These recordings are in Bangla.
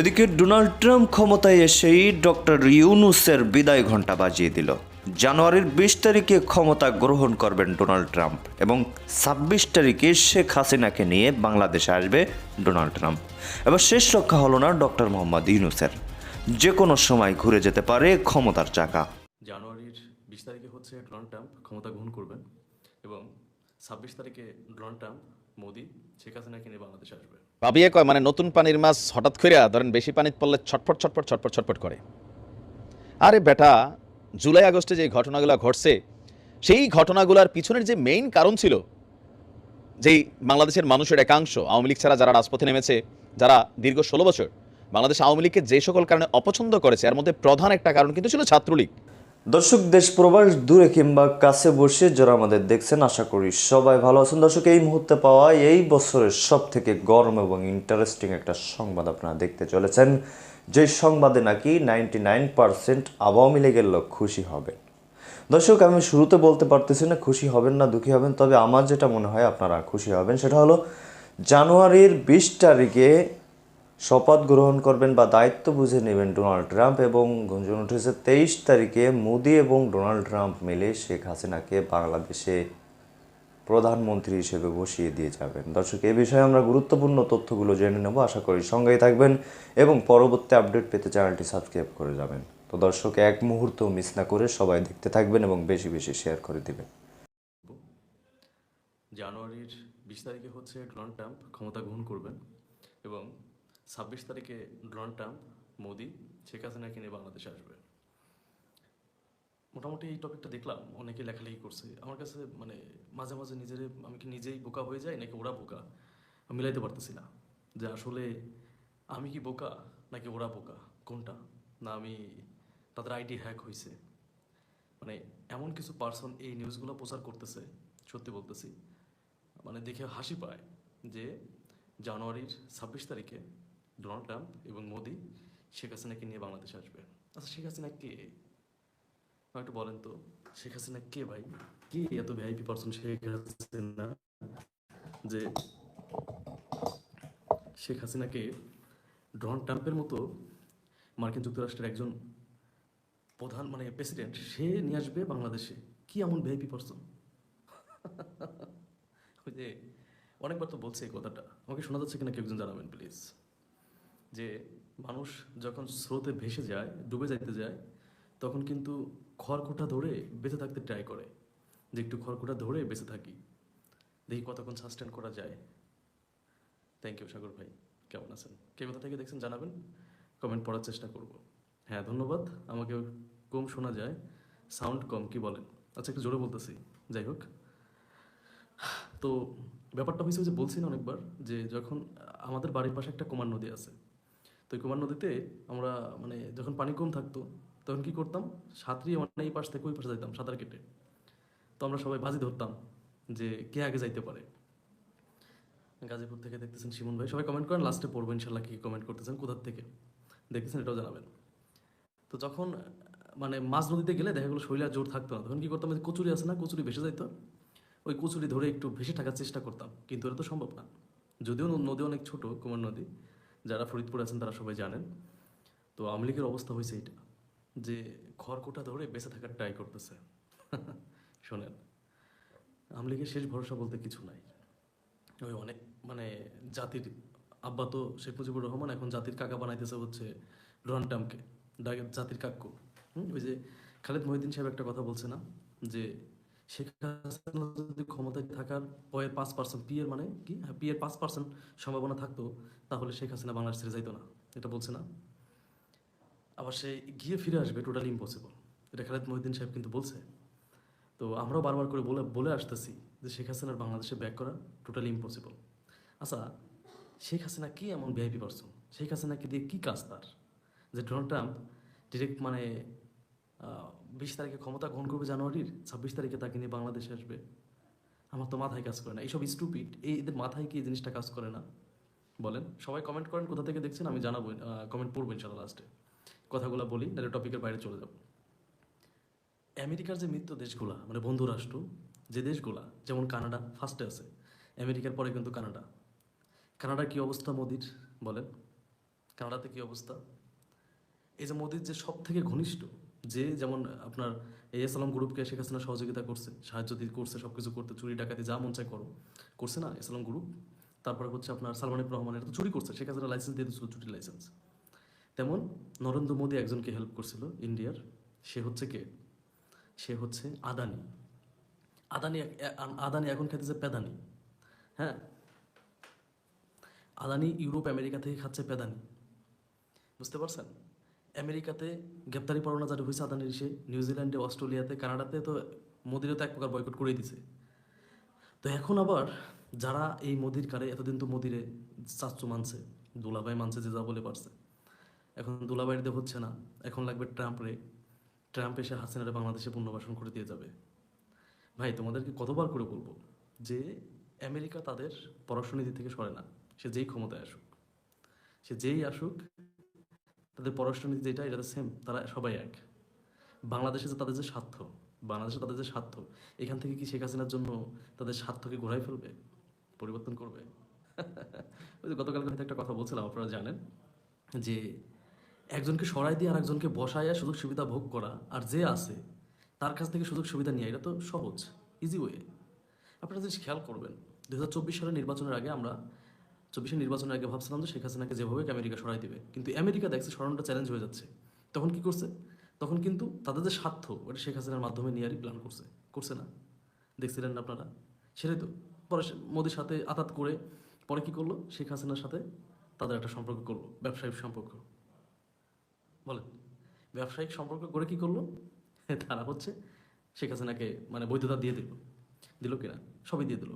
এদিকে ডোনাল্ড ট্রাম্প ক্ষমতায় এসেই ডক্টর ইউনুসের বিদায় ঘণ্টা বাজিয়ে দিল। জানুয়ারির বিশ তারিখে ক্ষমতা গ্রহণ করবেন ডোনাল্ড ট্রাম্প এবং ছাব্বিশ তারিখে শেখ হাসিনাকে নিয়ে বাংলাদেশে আসবে ডোনাল্ড ট্রাম্প। এবার শেষ রক্ষা হলো না ডক্টর মোহাম্মদ ইউনুসের। যে কোনো সময় ঘুরে যেতে পারে ক্ষমতার চাকা। জানুয়ারির বিশ তারিখে হচ্ছে ডোনাল্ড ট্রাম্প ক্ষমতা গ্রহণ করবেন এবং ছাব্বিশ তারিখে ডোনাল্ড ট্রাম্প, মোদি, শেখ হাসিনাকে নিয়ে বাংলাদেশে আসবে। ভাবিয়ে কয় মানে নতুন পানির মাছ হঠাৎ করে ধরেন বেশি পানিত পড়লে ছটফট ছটফট ছটফট ছটফট করে। আরে বেটা, জুলাই, আগস্টে যে ঘটনাগুলো ঘটছে, সেই ঘটনাগুলোর পিছনের যে মেইন কারণ ছিল, যেই বাংলাদেশের মানুষের একাংশ, আওয়ামী লীগ ছাড়া যারা রাজপথে নেমেছে, যারা দীর্ঘ ষোলো বছর, বাংলাদেশ আওয়ামী লীগকে যে সকল কারণে অপছন্দ করেছে, এর মধ্যে প্রধান একটা কারণ কিন্তু ছিল ছাত্রলীগ। দর্শক, দেশ প্রবাস দূরে কিংবা কাছে বসে যারা আমাদের দেখছেন, আশা করি সবাই ভালো আছেন। দর্শক, এই মুহূর্তে পাওয়া এই বছরের সব থেকে গরম এবং ইন্টারেস্টিং একটা সংবাদ আপনারা দেখতে চলেছেন। যে সংবাদে নাকি নাইনটি নাইন পার্সেন্ট আওয়ামী লীগের লোক খুশি হবে। দর্শক, আমি শুরুতে বলতে পারতেছি না, খুশি হবেন না, দুঃখী হবেন, তবে আমার যেটা মনে হয় আপনারা খুশি হবেন, সেটা হলো জানুয়ারির বিশ তারিখে শপথ গ্রহণ করবেন বা দায়িত্ব বুঝে নেবেন ডোনাল্ড ট্রাম্প এবং গুঞ্জন উঠেছে তেইশ তারিখে মোদি এবং ডোনাল্ড ট্রাম্প মিলে শেখ হাসিনাকে বাংলাদেশে প্রধানমন্ত্রী হিসেবে বসিয়ে দিয়ে যাবেন। দর্শক, এ বিষয়ে আমরা গুরুত্বপূর্ণ তথ্যগুলো জেনে নেব। আশা করি সঙ্গেই থাকবেন এবং পরবর্তী আপডেট পেতে চ্যানেলটি সাবস্ক্রাইব করে যাবেন। তো দর্শক, এক মুহূর্ত মিস না করে সবাই দেখতে থাকবেন এবং বেশি বেশি শেয়ার করে দেবেন। জানুয়ারির বিশ তারিখে হচ্ছে ডোনাল্ড ট্রাম্প ক্ষমতা গ্রহণ করবেন এবং ছাব্বিশ তারিখে ডোনাল্ড ট্রাম্প, মোদি, শেখ হাসিনাকে নিয়ে বাংলাদেশে আসবে। মোটামুটি এই টপিকটা দেখলাম অনেকে লেখালেখি করছে। আমার কাছে মানে মাঝে মাঝে নিজের, আমি কি নিজেই বোকা হয়ে যাই নাকি ওরা বোকা? মিলাইতে পারতেছি না যে আসলে আমি কি বোকা নাকি ওরা বোকা, কোনটা? না, আমি তাদের আইডি হ্যাক হয়েছে মানে এমন কিছু পার্সন এই নিউজগুলো প্রচার করতেছে, সত্যি বলতেছি। মানে দেখে হাসি পায় যে জানুয়ারির ছাব্বিশ তারিখে ডোনাল্ড ট্রাম্প এবং মোদি শেখ হাসিনাকে নিয়ে বাংলাদেশে আসবে। আচ্ছা শেখ হাসিনা কে? একটু বলেন তো, শেখ হাসিনা কে ভাই? কে এত ভিআইপি পার্সন শেখ হাসিনা যে শেখ হাসিনাকে ডোনাল্ড ট্রাম্পের মতো মার্কিন যুক্তরাষ্ট্রের একজন প্রধান মানে প্রেসিডেন্ট, সে নিয়ে আসবে বাংলাদেশে? কি এমন ভিআইপি পার্সন ওই যে অনেকবার তো বলছে এই কথাটা। আমাকে শোনা যাচ্ছে কিনা কেউ একজন জানাবেন, প্লিজ। যে মানুষ যখন স্রোতে ভেসে যায়, ডুবে যাইতে যায়, তখন কিন্তু খড়কুটা ধরে বেঁচে থাকতে ট্রাই করে। যে একটু খড়কুটা ধরে বেঁচে থাকি। দেখি কতক্ষণ সাস্টেন করা যায়। থ্যাংক ইউ সাগর ভাই। কেমন আছেন? কে কোথা থেকে দেখছেন জানাবেন? কমেন্ট পড়ার চেষ্টা করব। হ্যাঁ ধন্যবাদ। আমাকে কম শোনা যায়। সাউন্ড কম, কি বলেন? আচ্ছা একটু জোরে বলতেছি। যাই হোক। তো ব্যাপারটা হয়েছে যে বলছি না অনেকবার যে যখন আমাদের বাড়ির পাশে একটা কুমার নদী আছে তো কুমার নদীতে আমরা মানে যখন পানি কম থাকতো, তখন কি করতাম? সাঁতরিয়ে মানে এই পাশ থেকে ওই পাশে যাইতাম সাঁতার কেটে। তো আমরা সবাই বাজি ধরতাম যে কে আগে যাইতে পারে। গাজীপুর থেকে দেখতেছেন শিমন ভাই। সবাই কমেন্ট করেন লাস্টে পড়ব ইনশাল্লাহ কি কমেন্ট করতেছেন, কোথার থেকে দেখতেছেন এটাও জানাবেন। তো যখন মানে মাছ নদীতে গেলে দেখা গেলো শরীরে জোর থাকতো না, তখন কি করতাম? কচুরি আছে না, কচুরি ভেসে যাইতো। ওই কচুরি ধরে একটু ভেসে থাকার চেষ্টা করতাম, কিন্তু এটা তো সম্ভব না। যদিও নদী অনেক ছোট, কুমার নদী যারা ফরিদপুর আছেন তারা সবাই জানেন। তো আওয়ামী লীগের অবস্থা হয়েছে এটা যে খড়কোটা ধরে বেঁচে থাকার ট্রাই করতেছে। শোনেন আওয়ামী লীগের শেষ ভরসা বলতে কিছু নাই। ওই অনেক মানে জাতির আব্বা তো শেখ মুজিবুর রহমান এখন জাতির কাকা বানাইতেছে হচ্ছে ডোনাল্ড ট্রাম্পকে জাতির হুম, ওই যে খালেদ মহিউদ্দিন সাহেব একটা কথা বলছে না যে শেখ হাসিনা যদি ক্ষমতায় থাকার পয়ের পাঁচ পার্সেন্ট পি এর মানে কি? হ্যাঁ পি এর পাঁচ পার্সেন্ট সম্ভাবনা থাকতো, তাহলে শেখ হাসিনা বাংলাদেশ ছেড়ে যাইতো না। এটা বলছে না। আবার সে গিয়ে ফিরে আসবে টোটালি ইম্পসিবল এটা খালেদ মহিউদ্দিন সাহেব কিন্তু বলছে। তো আমরাও বারবার করে বলে বলে আসতেছি যে শেখ হাসিনার বাংলাদেশে ব্যাক করা টোটালি ইম্পসিবল আচ্ছা শেখ হাসিনা কি এমন ভিআইপি পারসন শেখ হাসিনাকে দিয়ে কি কাজ তার? যে ডোনাল্ড ট্রাম্প ডিরেক্ট মানে বিশ তারিখে ক্ষমতা গ্রহণ করবে জানুয়ারির, ছাব্বিশ তারিখে তাকে নিয়ে বাংলাদেশে আসবে। আমার তো মাথায় কাজ করে না। এইসব স্টুপিড এই এদের মাথায় কি এই জিনিসটা কাজ করে না? বলেন, সবাই কমেন্ট করেন, কোথা থেকে দেখছেন? আমি জানাব কমেন্ট পড়ব ইনশাল্লাহ লাস্টে কথাগুলো বলি, তাহলে টপিকের বাইরে চলে যাব। আমেরিকার যে মিত্র দেশগুলা মানে বন্ধু রাষ্ট্র, যে দেশগুলা, যেমন কানাডা ফার্স্টে আছে। আমেরিকার পরে কিন্তু কানাডা। কানাডার কি অবস্থা মোদির? বলেন। কানাডাতে কি অবস্থা? এই যে মোদির যে সব থেকে ঘনিষ্ঠ যে যেমন আপনার এই এসলাম গ্রুপকে শেখ হাসিনা সহযোগিতা করছে, সাহায্য দিয়ে করছে সব কিছু করতে, চুরি, ডাকাতি, যা মন চায় করো। করছে না ইসলাম গ্রুপ। তারপরে হচ্ছে আপনার সালমান ইব রহমান এটা তো চুরি করছে, শেখ হাসিনা লাইসেন্স দিয়ে দিচ্ছিল চুরির লাইসেন্স তেমন নরেন্দ্র মোদী একজনকে হেল্প করছিল ইন্ডিয়ার, সে হচ্ছে কে? সে হচ্ছে আদানি। আদানি আদানি এখন খেতেছে পেদানি। হ্যাঁ? আদানি ইউরোপ, আমেরিকা থেকে খাচ্ছে পেদানি। বুঝতে পারছেন? আমেরিকাতে গ্রেপ্তারি পরোয়ানা জারি হয়েছে আদানির সে নিউজিল্যান্ডে, অস্ট্রেলিয়াতে, কানাডাতে, তো মোদিরও তো এক প্রকার বয়কট করেই দিছে। তো এখন আবার যারা এই মোদির কারে এতদিন তো মোদিরে চাচ্চু মানছে, দুলাভাই মানছে, যে যা বলে পারছে। এখন দুলাভাইতে হচ্ছে না, এখন লাগবে ট্রাম্পরে, ট্রাম্প এসে হাসিনারে বাংলাদেশে পুনর্বাসন করে দিয়ে যাবে। ভাই, তোমাদেরকে কতবার করে বলব যে আমেরিকা তাদের পররাষ্ট্রনীতি থেকে সরে না, সে যেই ক্ষমতায় আসুক, সে যেই আসুক তাদের পররাষ্ট্রনীতি যেটা, এটা সেম তারা সবাই এক। বাংলাদেশে যে তাদের যে স্বার্থ, বাংলাদেশে তাদের যে স্বার্থ, এখান থেকে কি শেখ হাসিনার জন্য তাদের স্বার্থকে ঘোরাই ফেলবে, পরিবর্তন করবে? ওই যে গতকালকে হয়তো একটা কথা বলছিলাম, আপনারা জানেন, যে একজনকে সরাই দিয়ে আর একজনকে বসাইয়া সুযোগ সুবিধা ভোগ করা আর যে আছে, তার কাছ থেকে সুযোগ সুবিধা নিয়ে, এটা তো সহজ ইজি ওয়ে আপনারা জিনিস খেয়াল করবেন দু হাজার চব্বিশ সালের নির্বাচনের আগে আমরা চব্বিশের নির্বাচনের আগে ভাবছিলাম যে শেখ হাসিনাকে যেভাবে আমেরিকা সরাই দিবে। কিন্তু আমেরিকা দেখছে সরানোটা চ্যালেঞ্জ হয়ে যাচ্ছে। তখন কি করছে? তখন কিন্তু তাদের যে স্বার্থ, ওটা শেখ হাসিনার মাধ্যমে নিয়ে প্ল্যান করছে। করছে না। দেখছিলেন না আপনারা? সেটাই তো। পরে মোদির সাথে আতাত করে পরে কি করল? শেখ হাসিনার সাথে তাদের একটা সম্পর্ক করল, ব্যবসায়িক সম্পর্ক। বলেন, ব্যবসায়িক সম্পর্ক করে কি করল? তারা হচ্ছে শেখ হাসিনাকে মানে বৈধতা দিয়ে দিল। দিল কিনা? সবই দিয়ে দিল।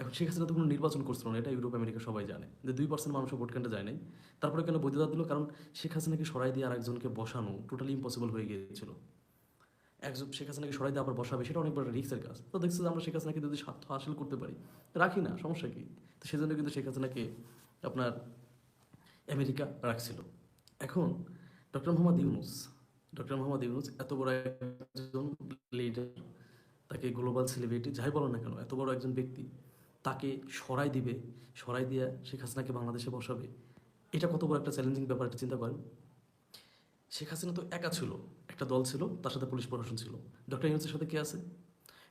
এখন শেখ হাসিনা তো কোনো নির্বাচন করছিল না, এটা ইউরোপ, আমেরিকা সবাই জানে। যে দুই পার্সেন্ট মানুষ ভোট কেন্দ্রে যায় নাই। তারপরে কেন বৈধতা দিল? কারণ শেখ হাসিনাকে সরাই দিয়ে আরেকজনকে বসানো টোটালি ইম্পসিবল হয়ে গিয়েছিল। একজন শেখ হাসিনাকে সরাই দিয়ে আবার বসাবে, সেটা অনেক বড় রিক্সের কাজ। তো দেখছি যে আমরা শেখ হাসিনাকে যদি স্বার্থ হাসিল করতে পারি, রাখি না, সমস্যা কি? তো সেজন্য কিন্তু শেখ হাসিনাকে আপনার আমেরিকা রাখছিল। এখন ডক্টর মোহাম্মদ ইউনুস, ডক্টর মোহাম্মদ ইউনুস এত বড় একজন লিডার তাকে গ্লোবাল সেলিব্রিটি যাই বলো না কেন, এত বড় একজন ব্যক্তি তাকে সরাই দিবে, সরাই দিয়ে শেখ হাসিনাকে বাংলাদেশে বসাবে। এটা কত বড় একটা চ্যালেঞ্জিং ব্যাপার, একটা চিন্তা করেন। শেখ হাসিনা তো একা ছিল, একটা দল ছিল, তার সাথে পুলিশ প্রশাসন ছিল। ডক্টর ইউনুসের সাথে কে আছে?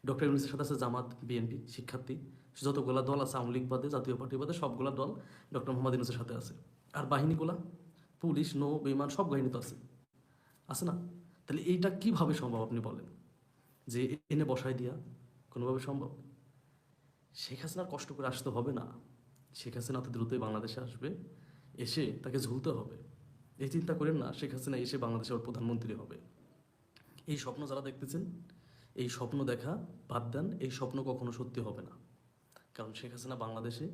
ডক্টর ইউনুসের সাথে আছে জামাত, বিএনপি, শিক্ষার্থী। যতগুলা দল আছে, আওয়ামী লীগ বাদে, জাতীয় পার্টি বাদে, সবগুলা দল ডক্টর মোহাম্মদ ইউনুসের সাথে আছে। আর বাহিনীগুলা? পুলিশ, নৌ, বিমান, সব বাহিনী তো আছে। আছে না? তাহলে এইটা কীভাবে সম্ভব আপনি বলেন? যে এনে বসায় দিয়া কোনোভাবে সম্ভব? শেখ হাসিনার কষ্ট করে আসতে হবে না। শেখ হাসিনা অত দ্রুতই বাংলাদেশে আসবে, এসে তাকে ঝুলতে হবে। এই চিন্তা করেন না, শেখ হাসিনা এসে বাংলাদেশের প্রধানমন্ত্রী হবে। এই স্বপ্ন যারা দেখতেছেন, এই স্বপ্ন দেখা বাদ দেন, এই স্বপ্ন কখনো সত্যি হবে না। কারণ শেখ হাসিনা বাংলাদেশে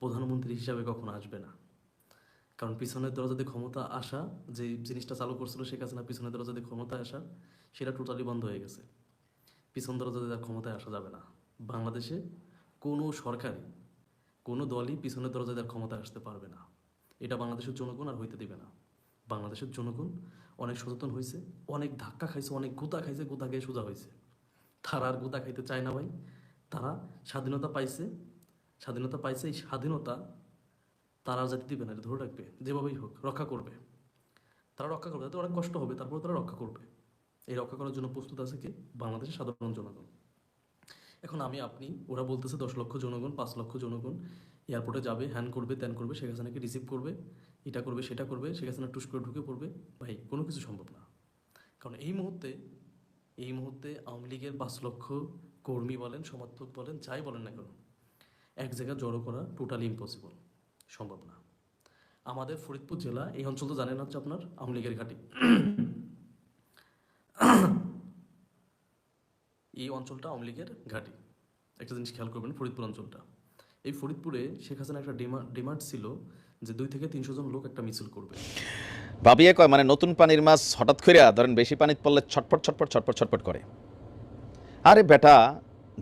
প্রধানমন্ত্রী হিসাবে কখনো আসবে না। কারণ পিছনের দরজাতে ক্ষমতা আসা, যে জিনিসটা চালু করছিল শেখ হাসিনা, পিছনের দরজাতে ক্ষমতায় আসা, সেটা টোটালি বন্ধ হয়ে গেছে। পিছন দরজাতে তার ক্ষমতায় আসা যাবে না। বাংলাদেশে কোনো সরকারি কোনো দলই পিছনের দরজায় তার ক্ষমতায় আসতে পারবে না। এটা বাংলাদেশের জনগণ আর হইতে দেবে না। বাংলাদেশের জনগণ অনেক সচেতন হয়েছে অনেক ধাক্কা খাইছে, অনেক গুতা খাইছে, গুতা খেয়ে সোজা হয়েছে তারা আর গুতা খাইতে চায় না ভাই। তারা স্বাধীনতা পাইছে স্বাধীনতা পাইছে এই স্বাধীনতা তারা যাতে দিবে না ধরে রাখবে। যেভাবেই হোক, রক্ষা করবে। তারা রক্ষা করবে, তাতে অনেক কষ্ট হবে তারপরে তারা রক্ষা করবে। এই রক্ষা করার জন্য প্রস্তুত আছে কি? বাংলাদেশের সাধারণ জনগণ। এখন আমি আপনি, ওরা বলতেছে দশ লক্ষ জনগণ, পাঁচ লক্ষ জনগণ, এয়ারপোর্টে যাবে, হ্যান করবে, ত্যান করবে, শেখ হাসিনাকে রিসিভ করবে, এটা করবে, সেটা করবে, শেখ হাসিনা টুস করে ঢুকে পড়বে। ভাই, কোনো কিছু সম্ভব না। কারণ এই মুহূর্তে এই মুহূর্তে আওয়ামী লীগের পাঁচ লক্ষ কর্মী বলেন, সমর্থক বলেন, যাই বলেন না কেন, এক জায়গায় জড়ো করা টোটালি ইম্পসিবল সম্ভব না। আমাদের ফরিদপুর জেলা, এই অঞ্চল তো জানেন হচ্ছে আপনার, আওয়ামী লীগের ঘাঁটি। এই অঞ্চলটা আওয়ামী লীগের ঘাঁটি। একটা জিনিস খেয়াল করবেন, ফরিদপুর অঞ্চলটা। এই ফরিদপুরে শেখ হাসিনা একটা ডিমান্ড ছিল যে দুই থেকে তিনশো জন লোক একটা মিছিল করবে। ভাবিয়ে কয় মানে নতুন পানির মাছ হঠাৎ করে ধরেন বেশি পানিতে পড়লে ছটফট ছটফট ছটফট ছটফট করে। আরে বেটা,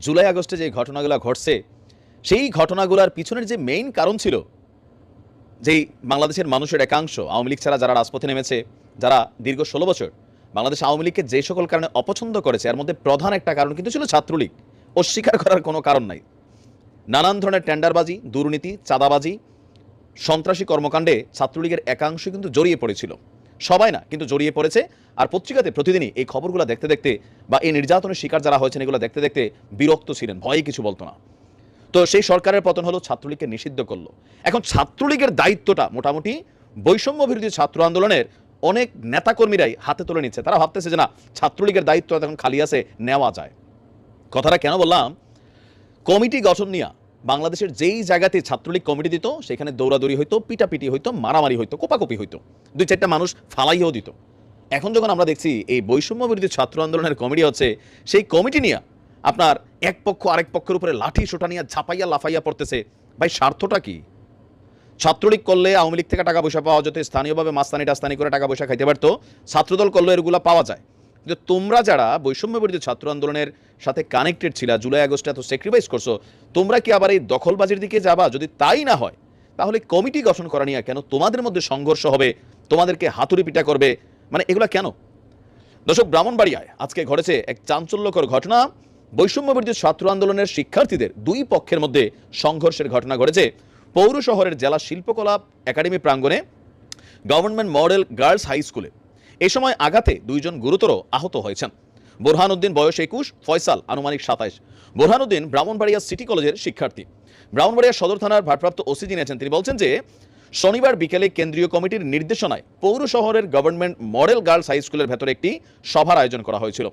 জুলাই আগস্টে যে ঘটনাগুলো ঘটছে, সেই ঘটনাগুলোর পিছনের যে মেইন কারণ ছিল, যেই বাংলাদেশের মানুষের একাংশ, আওয়ামী লীগ ছাড়া যারা রাজপথে নেমেছে, যারা দীর্ঘ ষোলো বছর বাংলাদেশ আওয়ামী লীগকে যে সকল কারণে অপছন্দ করেছে, এর মধ্যে প্রধান একটা কারণ কিন্তু ছিল ছাত্রলীগ। অস্বীকার করার কোনো কারণ নাই। নানান ধরনের টেন্ডারবাজি, দুর্নীতি, চাঁদাবাজি, সন্ত্রাসী কর্মকাণ্ডে ছাত্রলীগের একাংশ কিন্তু জড়িয়ে পড়েছিল। সবাই না, কিন্তু জড়িয়ে পড়েছে। আর পত্রিকাতে প্রতিদিনই এই খবরগুলো দেখতে দেখতে বা এই নির্যাতনের শিকার যারা হয়েছেন, এগুলো দেখতে দেখতে বিরক্ত ছিলেন, ভয়ে কিছু বলতো না। তো সেই সরকারের পতন হলো ছাত্রলীগকে নিষিদ্ধ করল। এখন ছাত্রলীগের দায়িত্বটা মোটামুটি বৈষম্য বিরোধী ছাত্র আন্দোলনের অনেক নেতাকর্মীরাই হাতে তুলে নিচ্ছে। তারা ভাবতেছে যে না, ছাত্রলীগের দায়িত্ব এখন খালি আছে, নেওয়া যায়। কথাটা কেন বললাম? কমিটি গঠন নিয়ে বাংলাদেশের যেই জায়গাতে ছাত্রলীগ কমিটি দিত, সেখানে দৌড়াদৌড়ি হইতো, পিটাপিটি হইতো, মারামারি হইতো, কোপাকপি হইতো। দুই চারটা মানুষ ফালাইও দিত। এখন যখন আমরা দেখছি এই বৈষম্য বিরোধী ছাত্র আন্দোলনের কমিটি হচ্ছে, সেই কমিটি নিয়ে আপনার এক পক্ষ আরেক পক্ষের উপরে লাঠি সোটা নিয়ে ঝাপাইয়া লাফাইয়া পড়তেছে। ভাই, স্বার্থটা কি? ছাত্রলীগ করলে আওয়ামী লীগ থেকে টাকা পয়সা পাওয়া যেত, স্থানীয়ভাবে মাস্তানি টাস্তানি করে টাকা পয়সা খাইতে পারতো। ছাত্রদল করলে এগুলো পাওয়া যায়। কিন্তু তোমরা যারা বৈষম্য বিরোধী ছাত্র আন্দোলনের সাথে কানেক্টেড ছিল, জুলাই, আগস্টে এত স্যাক্রিফাইস করছ, তোমরা কি আবার এই দখলবাজির দিকে যাবা? যদি তাই না হয়, তাহলে কমিটি গঠন করা নিয়ে কেন তোমাদের মধ্যে সংঘর্ষ হবে? তোমাদেরকে হাতুড়ি পিটা করবে? মানে এগুলো কেন? দর্শক, ব্রাহ্মণবাড়িয়ায় আজকে ঘটেছে এক চাঞ্চল্যকর ঘটনা। বৈষম্য বিরোধী ছাত্র আন্দোলনের শিক্ষার্থীদের দুই পক্ষের মধ্যে সংঘর্ষের ঘটনা ঘটেছে। পৌর শহরের জেলা শিল্পকলা একাডেমি প্রাঙ্গণে গভর্নমেন্ট মডেল গার্লস হাই স্কুলে এ সময় আঘাতে দুইজন গুরুতর আহত হয়েছেন। বোরহানুদ্দিন বয়স একুশ, ফয়সাল আনুমানিক সাতাইশ। বোরহানুদ্দিন ব্রাহ্মণবাড়িয়া সিটি কলেজের শিক্ষার্থী। ব্রাহ্মণবাড়িয়া সদর থানার ভারপ্রাপ্ত ওসি জেনেছেন তিনি বলছেন যে শনিবার বিকেলে কেন্দ্রীয় কমিটির নির্দেশনায় পৌর শহরের গভর্নমেন্ট মডেল গার্লস হাই স্কুলের ভেতরে একটি সভার আয়োজন করা হয়েছিল।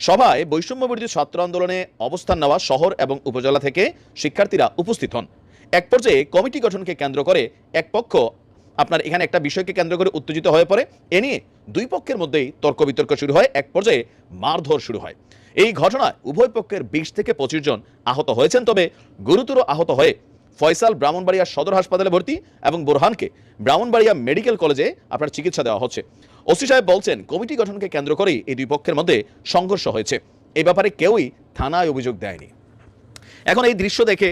সভায় বৈষম্য বিরোধী ছাত্র আন্দোলনে অবস্থান নেওয়া শহর এবং উপজেলা থেকে শিক্ষার্থীরা উপস্থিত হন। এক পর্যায়ে কমিটি গঠনকে কেন্দ্র করে এক পক্ষ আপনার এখানে একটা বিষয়কে কেন্দ্র করে উত্তেজিত হয়ে পড়ে। এ নিয়ে দুই পক্ষের মধ্যেই তর্ক বিতর্ক শুরু হয়, এক পর্যায়ে মারধর শুরু হয়। এই ঘটনায় উভয় পক্ষের বিশ থেকে পঁচিশ জন আহত হয়েছেন, তবে গুরুতর আহত হয়ে ফয়সাল ব্রাহ্মণবাড়িয়া সদর হাসপাতালে ভর্তি এবং বোরহানকে ব্রাহ্মণবাড়িয়া মেডিকেল কলেজে আপনার চিকিৎসা দেওয়া হচ্ছে। ওসি সাহেব বলছেন, কমিটি গঠনকে কেন্দ্র করেই এই দুই পক্ষের মধ্যে সংঘর্ষ হয়েছে। এই ব্যাপারে কেউই থানায় অভিযোগ দেয়নি। এখন এই দৃশ্য দেখে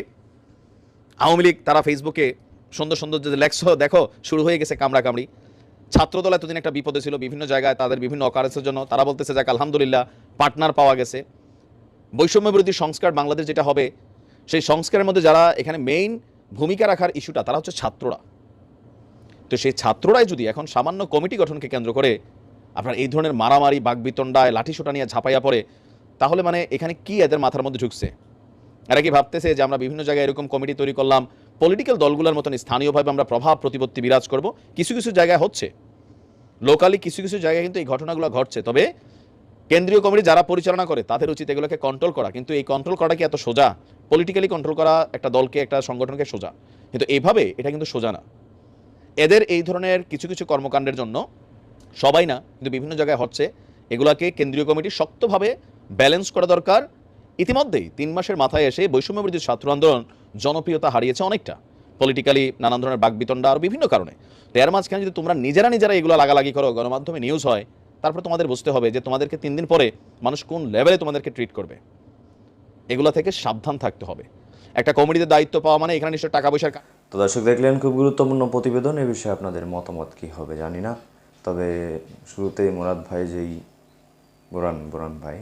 আওয়ামী লীগ তারা ফেসবুকে সুন্দর সুন্দর যে লেখছ দেখো, শুরু হয়ে গেছে কামড়া কামড়ি ছাত্রদল এতদিন একটা বিপদে ছিল বিভিন্ন জায়গায়, তাদের বিভিন্ন অকারেসের জন্য। তারা বলতেছে, যাক, আলহামদুলিল্লাহ পার্টনার পাওয়া গেছে। বৈষম্য বিরোধী সংস্কার বাংলাদেশ যেটা হবে, সেই সংস্কারের মধ্যে যারা এখানে মেইন ভূমিকা রাখার ইস্যুটা তারা হচ্ছে ছাত্ররা। তো সেই ছাত্ররাই যদি এখন সামান্য কমিটি গঠনকে কেন্দ্র করে আপনার এই ধরনের মারামারি বাগবিতণ্ডায় লাঠিসোটা নিয়ে ঝাঁপাইয়া পড়ে, তাহলে মানে এখানে কি এদের মাথার মধ্যে ঢুকছে? এরা কি ভাবতেছে যে আমরা বিভিন্ন জায়গায় এরকম কমিটি তৈরি করলাম? পলিটিক্যাল দলগুলোর মতন স্থানীয়ভাবে আমরা প্রভাব প্রতিপত্তি বিরাজ করব। কিছু কিছু জায়গায় হচ্ছে। লোকালি কিছু কিছু জায়গায় কিন্তু এই ঘটনাগুলো ঘটছে। তবে কেন্দ্রীয় কমিটি যারা পরিচালনা করে, তাদের উচিত এগুলোকে কন্ট্রোল করা। কিন্তু এই কন্ট্রোল করাটা কি এত সোজা? পলিটিক্যালি কন্ট্রোল করা একটা দলকে, একটা সংগঠনকে সোজা। কিন্তু এইভাবে এটা কিন্তু সোজা না। এদের এই ধরনের কিছু কিছু কর্মকাণ্ডের জন্য সবাই না, কিন্তু বিভিন্ন জায়গায় হচ্ছে। এগুলাকে কেন্দ্রীয় কমিটি শক্তভাবে ব্যালেন্স করা দরকার। ইতিমধ্যেই তিন মাসের মাথায় এসে বৈষম্য বিরোধী ছাত্র আন্দোলন জনপ্রিয়তা হারিয়েছে অনেকটা। পলিটিক্যালি নানান ধরনের বাকবিতণ্ডা আর বিভিন্ন কারণে। তো এর মাঝখানে যদি তোমরা নিজেরা নিজেরা এগুলো লাগালাগি করো, গণমাধ্যমে নিউজ হয়, তারপর তোমাদের বুঝতে হবে যে তোমাদেরকে তিন দিন পরে মানুষ কোন লেভেলে তোমাদেরকে ট্রিট করবে। এগুলো থেকে সাবধান থাকতে হবে। একটা কমিটিতে দায়িত্ব পাওয়া মানে এখানে নিশ্চয় টাকা পয়সার তো দর্শক দেখলেন, খুব গুরুত্বপূর্ণ প্রতিবেদন। এ বিষয়ে আপনাদের মতামত কি হবে জানি না। তবে শুরুতেই মুরাদ ভাই যেই, বোরান বোরান ভাই।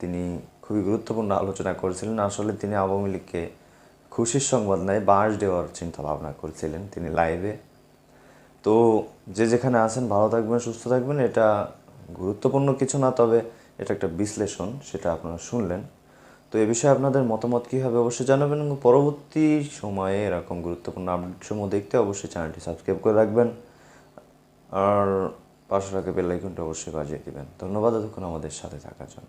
তিনি খুবই গুরুত্বপূর্ণ আলোচনা করেছিলেন। আসলে তিনি আওয়ামী লীগকে খুশির সংবাদ নাই, বাঁশ দেওয়ার চিন্তা ভাবনা করছিলেন তিনি লাইভে তো যে যেখানে আছেন, ভালো থাকবেন, সুস্থ থাকবেন, এটা গুরুত্বপূর্ণ কিছু না, তবে এটা একটা বিশ্লেষণ, সেটা আপনারা শুনলেন। তো এ বিষয়ে আপনাদের মতামত কী হবে অবশ্যই জানাবেন এবং পরবর্তী সময়ে এরকম গুরুত্বপূর্ণ আপডেট সমূহ দেখতে অবশ্যই চ্যানেলটি সাবস্ক্রাইব করে রাখবেন। আর পাশে রাখে বেল অবশ্যই বাজিয়ে দেবেন। ধন্যবাদ, এতক্ষণ আমাদের সাথে থাকার জন্য।